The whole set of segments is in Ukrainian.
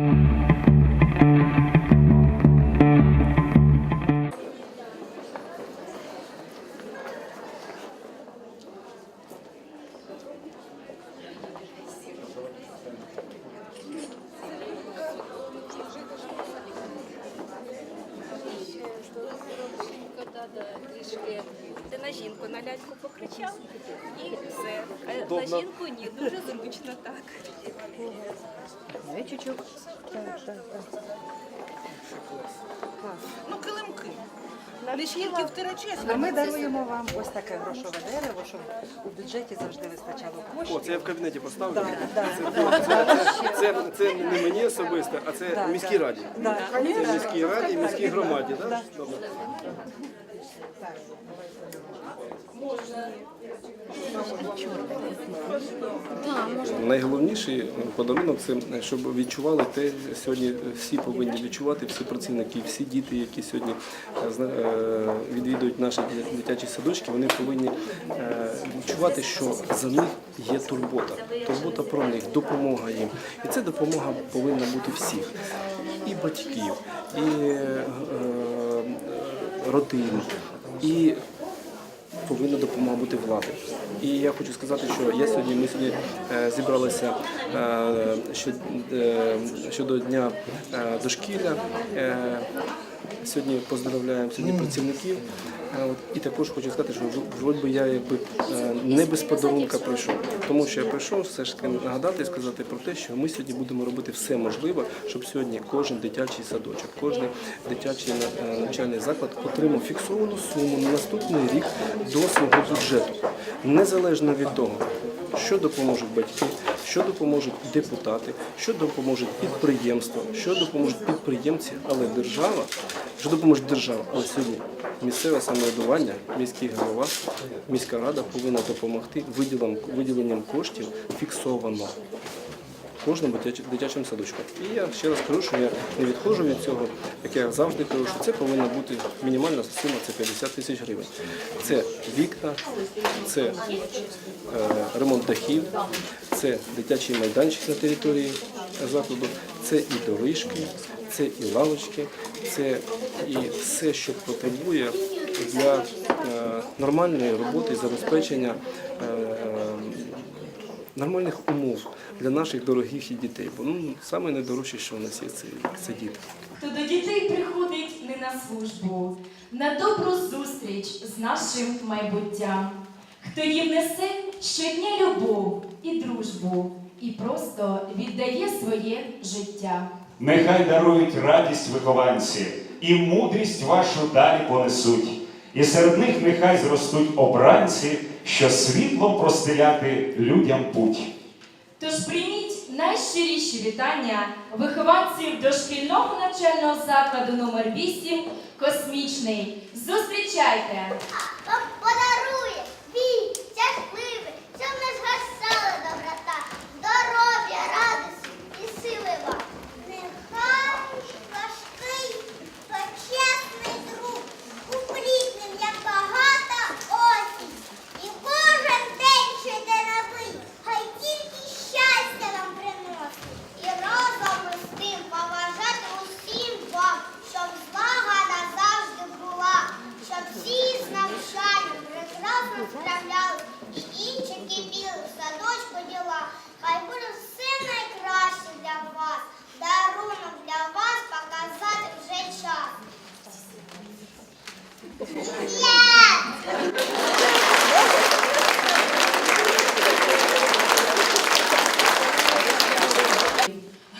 thank you жінку на ляльку покричав і все. А на жінку ні, дуже зручно так. Ну, килимки. Не тільки в тирачесі. А ми даруємо вам ось таке грошове дерево, щоб у бюджеті завжди вистачало коштів. О, це я в кабінеті поставлю. Да, да, Це, це не мені особисто, а це Да, міській раді. Да. Це міській раді і міській громаді, так? Добре. Найголовніший подарунок це щоб відчували те, сьогодні всі повинні відчувати, всі працівники, всі діти, які сьогодні е, е, відвідують наші дитячі садочки, вони повинні е, відчувати, що за них є турбота, турбота про них, допомога їм. І ця допомога повинна бути всіх, і батьків, і е, е, родин, і повинна допомога бути влади. І я хочу сказати, що я сьогодні ми сьогодні е, зібралися е, що, е, щодо дня е, дошкілля. Сьогодні поздравляємо сьогодні працівників. І також хочу сказати, що вроді я якби е, не без подарунка прийшов, тому що я прийшов все ж таки нагадати і сказати про те, що ми сьогодні будемо робити все можливе, щоб сьогодні кожен дитячий садочок, кожен дитячий е, навчальний заклад отримав фіксовану суму на наступний рік до свого бюджету, незалежно від того. Що допоможуть батьки, що допоможуть депутати, що допоможуть підприємства, що допоможуть підприємці, але держава, що допоможе держава, але сьогодні місцеве самоврядування, міський голова, міська рада повинна допомогти виділенням, коштів фіксовано кожному дитяч- дитячому садочку. І я ще раз кажу, що я не відходжу від цього, як я завжди кажу, що це повинна бути мінімальна сума це 50 тисяч гривень. Це вікна, це е, ремонт дахів, це дитячий майданчик на території закладу, це і доріжки, це і лавочки, це і все, що потребує для е, нормальної роботи і забезпечення. е, нормальних умов для наших дорогих і дітей. Бо ну саме найдорожче, що у нас є, це, це діти. Хто до дітей приходить не на службу, на добру зустріч з нашим майбуттям, хто їм несе щодня любов і дружбу, і просто віддає своє життя. Нехай дарують радість вихованці, і мудрість вашу далі понесуть. І серед них нехай зростуть обранці, що світлом простеляти людям путь. Тож прийміть найщиріші вітання вихованців дошкільного навчального закладу номер 8 Космічний. Зустрічайте! Подарує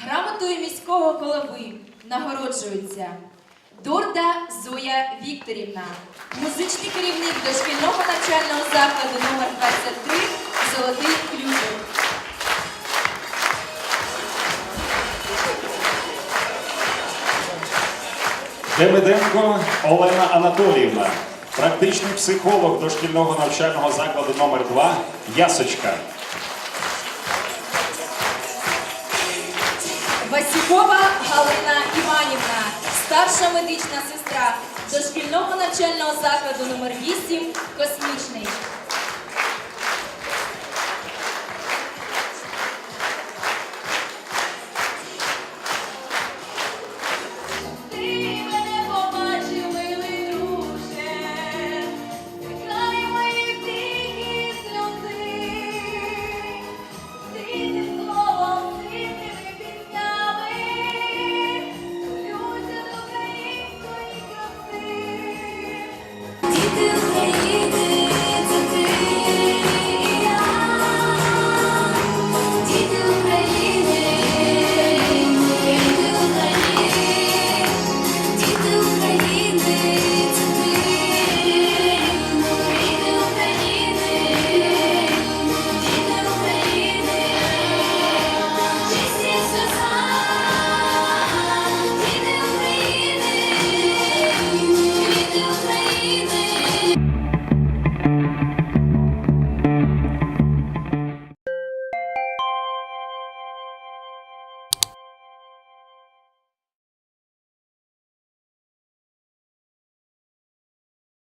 Грамотою міського голови нагороджується Дорда Зоя Вікторівна, музичний керівник дошкільного навчального закладу номер 23 Золотий ключик. Демиденко Олена Анатоліївна, практичний психолог дошкільного навчального закладу номер 2 Ясочка. Васюкова Галина Іванівна, старша медична сестра дошкільного навчального закладу номер 8 Космічний.